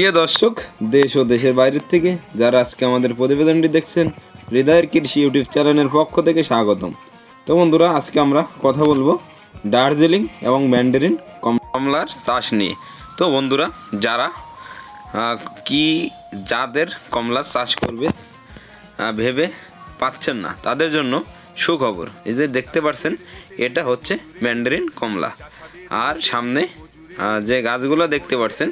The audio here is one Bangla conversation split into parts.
প্রিয় দর্শক, দেশ ও দেশের বাইরের থেকে যারা আজকে আমাদের প্রতিবেদনটি দেখছেন, হৃদয়ের কৃষি ইউটিউব চ্যানেলের পক্ষ থেকে স্বাগতম। তো বন্ধুরা, আজকে আমরা কথা বলব দার্জিলিং এবং ম্যান্ডারিন কমলার চাষ নিয়ে। তো বন্ধুরা, যারা কি যাদের কমলার চাষ করবে ভেবে পাচ্ছেন না, তাদের জন্য সুখবর। এই যে দেখতে পাচ্ছেন এটা হচ্ছে ম্যান্ডারিন কমলা। আর সামনে যে গাছগুলো দেখতে পাচ্ছেন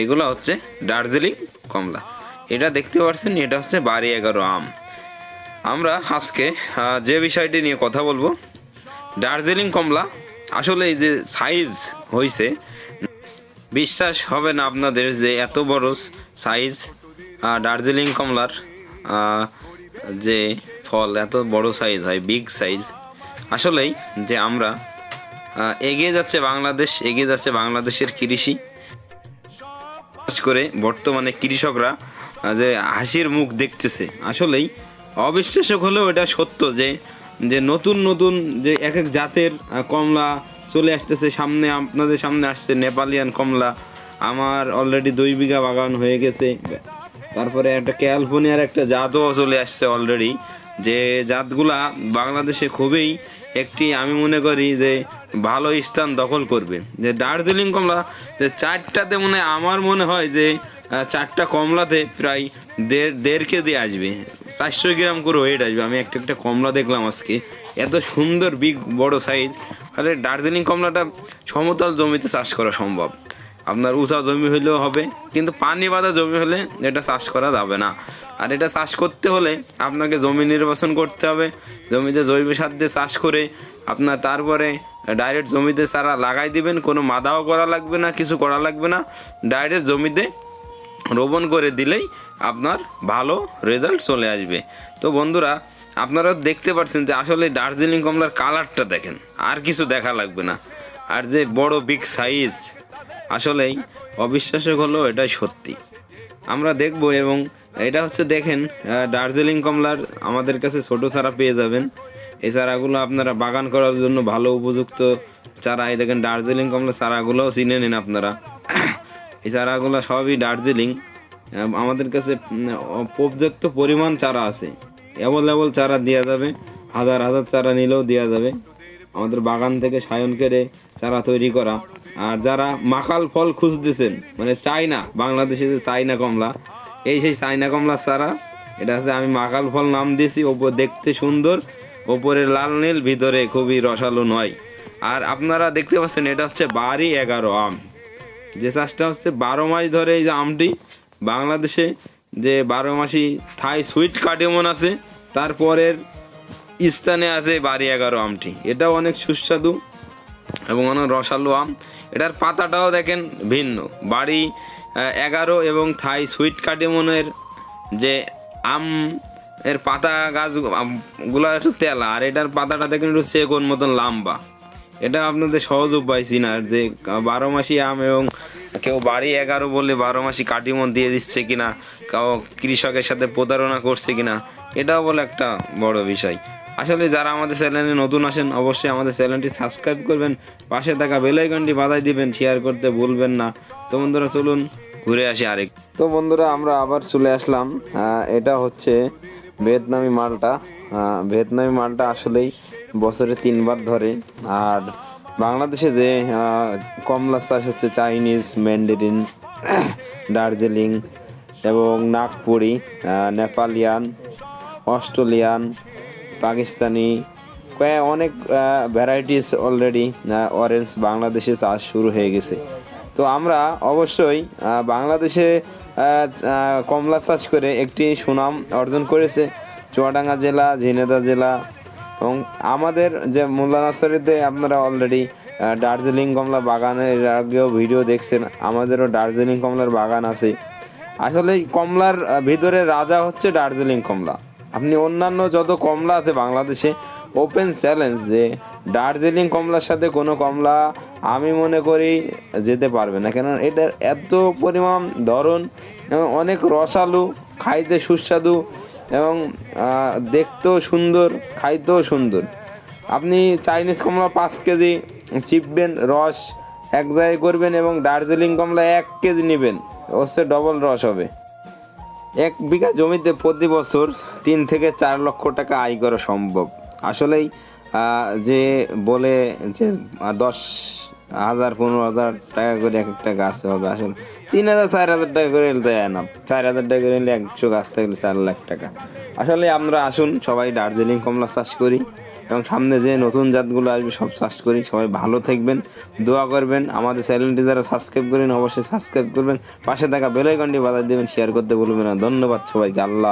এগুলো হচ্ছে দার্জিলিং, কমলা। এটা দেখতে পাচ্ছেন এটা হচ্ছে বাড়ি এগারো আম। আমরা আজকে যে বিষয়টি নিয়ে কথা বলব, দার্জিলিং, কমলা, আসলে এই যে সাইজ হয়েছে বিশ্বাস হবে না আপনাদের যে এত বড় সাইজ দার্জিলিং, কমলার যে ফল, এত বড় সাইজ হয় বিগ সাইজ আসলেই যে আমরা এগিয়ে যাচ্ছে বাংলাদেশ, এগিয়ে যাচ্ছে বাংলাদেশের কৃষি। করে বর্তমানে কৃষকরা যে হাসির মুখ দেখতেছে, আসলেই অবিশ্বাসক হলেও এটা সত্য যে যে নতুন নতুন যে এক এক জাতের কমলা চলে আসতেছে, সামনে আপনাদের সামনে আসছে নেপালিয়ান কমলা, আমার অলরেডি দুই বিঘা বাগান হয়ে গেছে। তারপরে একটা ক্যালিফোর্নিয়ার একটা জাতও চলে আসছে অলরেডি যে জাতগুলা বাংলাদেশে খুবই একটি, আমি মনে করি যে ভালো স্থান দখল করবে। যে দার্জিলিং কমলা, যে চারটাতে মনে আমার মনে হয় যে চারটা কমলাতে প্রায় দেড় দেড় কেজি আসবে। চারশো গ্রাম করে ওয়েট আসবে। আমি একটা একটা কমলা দেখলাম আজকে। এত সুন্দর বিগ বড় সাইজ আরে দার্জিলিং কমলাটা সমতল জমিতে চাষ করা সম্ভব। আপনার উঁচা জমি হলেও হবে, কিন্তু পানি বাঁধা জমি হলে এটা চাষ করা যাবে না। আর এটা চাষ করতে হলে আপনাকে জমি নির্বাচন করতে হবে, জমিতে জৈব সার দিয়ে চাষ করে আপনার তারপরে ডাইরেক্ট জমিতে চারা লাগাই দিবেন, কোনো মাদাও করা লাগবে না, কিছু করা লাগবে না। ডাইরেক্ট জমিতে রোপণ করে দিলেই আপনার ভালো রেজাল্ট চলে আসবে। তো বন্ধুরা, আপনারা দেখতে পাচ্ছেন যে আসলে দার্জিলিং কমলার কালারটা দেখেন, আর কিছু দেখা লাগবে না। আর যে বড় বিগ সাইজ আসলেই অবিশ্বাসক হলো এটাই সত্যি। আমরা দেখব এবং এটা হচ্ছে দেখেন দার্জিলিং কমলার আমাদের কাছে ছোট চারা পেয়ে যাবেন। এই চারাগুলো আপনারা বাগান করার জন্য ভালো উপযুক্ত চারা, এই দেখেন দার্জিলিং কমলার চারাগুলোও চিনে নিন আপনারা। এই চারাগুলো সবই দার্জিলিং। আমাদের কাছে পর্যাপ্ত পরিমাণ চারা আছে। অ্যাভেলেবল চারা দেওয়া যাবে, হাজার হাজার চারা নিলেও দেওয়া যাবে। আমাদের বাগান থেকে সায়ন কেড়ে চারা তৈরি করা। আর যারা মাকাল ফল খুঁজতেছেন মানে চাইনা বাংলাদেশে যে চাইনা কমলা, এই সেই চাইনা কমলা চারা এটা হচ্ছে আমি মাকাল ফল নাম দিয়েছি, ওপর দেখতে সুন্দর, ওপরে লাল নীল, ভিতরে খুবই রসালো নয়। আর আপনারা দেখতে পাচ্ছেন, এটা হচ্ছে বাড়ি এগারো আম। যে চাষটা হচ্ছে বারো মাস ধরে এই যে আমটি বাংলাদেশে, যে বারো মাসি থাই সুইট কাটিমন আছে, তারপরের স্থানে আছে বাড়ি এগারো আমটি। এটাও অনেক সুস্বাদু। এবং অনেক রসালো আম। এটার পাতাটাও দেখেন ভিন্ন। বাড়ি এগারো এবং থাই সুইট কাটিমনের যে আম এর পাতা গাছগুলো একটু তেলা। আর এটার পাতাটা দেখেন একটু সেগুন মতন লম্বা। এটা আপনাদের সহজ উপায় চিনার যে বারো মাসি আম এবং কেউ বাড়ি এগারো বলে বারো মাসি কাটিমন দিয়ে দিচ্ছে কিনা, কেউ কৃষকের সাথে প্রতারণা করছে কিনা, এটাও বলে একটা বড় বিষয়। আসলে যারা আমাদের চ্যানেলে নতুন আসেন, অবশ্যই আমাদের চ্যানেলটি সাবস্ক্রাইব করবেন, পাশে থাকা বেল আইকনটি বাধাই দিবেন শেয়ার করতে ভুলবেন না। তো বন্ধুরা, চলুন ঘুরে আসি আরেক। তো বন্ধুরা, আমরা আবার চলে আসলাম এটা হচ্ছে ভিয়েতনামি মালটা। ভিয়েতনামি মালটা আসলেই বছরে তিনবার ধরে। আর বাংলাদেশে যে কমলা চাষ হচ্ছে, চাইনিজ ম্যান্ডারিন দার্জিলিং এবং নাগপুরি নেপালিয়ান, অস্ট্রেলিয়ান পাকিস্তানি, কয়ে অনেক ভ্যারাইটিস অলরেডি অরেঞ্জ বাংলাদেশে চাষ শুরু হয়ে গেছে। তো আমরা অবশ্যই বাংলাদেশে কমলা চাষ করে একটি সুনাম অর্জন করেছে চুয়াডাঙ্গা জেলা ঝিনেদা জেলা এবং আমাদের যে মোল্লা নার্সারিতে আপনারা অলরেডি দার্জিলিং কমলা বাগানের আগেও ভিডিও দেখছেন, আমাদেরও দার্জিলিং কমলার বাগান আছে। আসলে কমলার ভিতরে রাজা হচ্ছে দার্জিলিং কমলা। আপনি অন্যান্য যত কমলা আছে বাংলাদেশে ওপেন চ্যালেঞ্জ যে দার্জিলিং কমলার সাথে কোনো কমলা আমি মনে করি যেতে পারবে না। কেন এটার এত পরিমাণ ধরন এবং অনেক রসালো, খাইতে সুস্বাদু এবং দেখতেও সুন্দর, খাইতেও সুন্দর। আপনি চাইনিজ কমলা পাঁচ কেজি চিপবেন, রস এক জায়গায় করবেন এবং দার্জিলিং কমলা এক কেজি নেবেন হচ্ছে ডবল রস হবে। এক বিঘা জমিতে প্রতি বছর তিন থেকে চার লক্ষ টাকা আয় করা সম্ভব। আসলেই যে বলে যে দশ হাজার, পনেরো হাজার টাকা করে এক একটা গাছ হবে, আসলে তিন হাজার, চার হাজার টাকা করে দেয় না। চার হাজার টাকা করে এলে একশো গাছ থাকলে চার লাখ টাকা। আসলে আমরা আসুন সবাই দার্জিলিং কমলা চাষ করি। এবং সামনে যে নতুন জাতগুলো আসবে, সব চাষ করি। সবাই ভালো থাকবেন, দোয়া করবেন। আমাদের চ্যানেলটি যারা সাবস্ক্রাইব করেন, অবশ্যই সাবস্ক্রাইব করবেন। পাশে থাকা বেলাইকনটি বাজার দেবেন শেয়ার করতে বলবেন না। ধন্যবাদ সবাইকে, আল্লাহ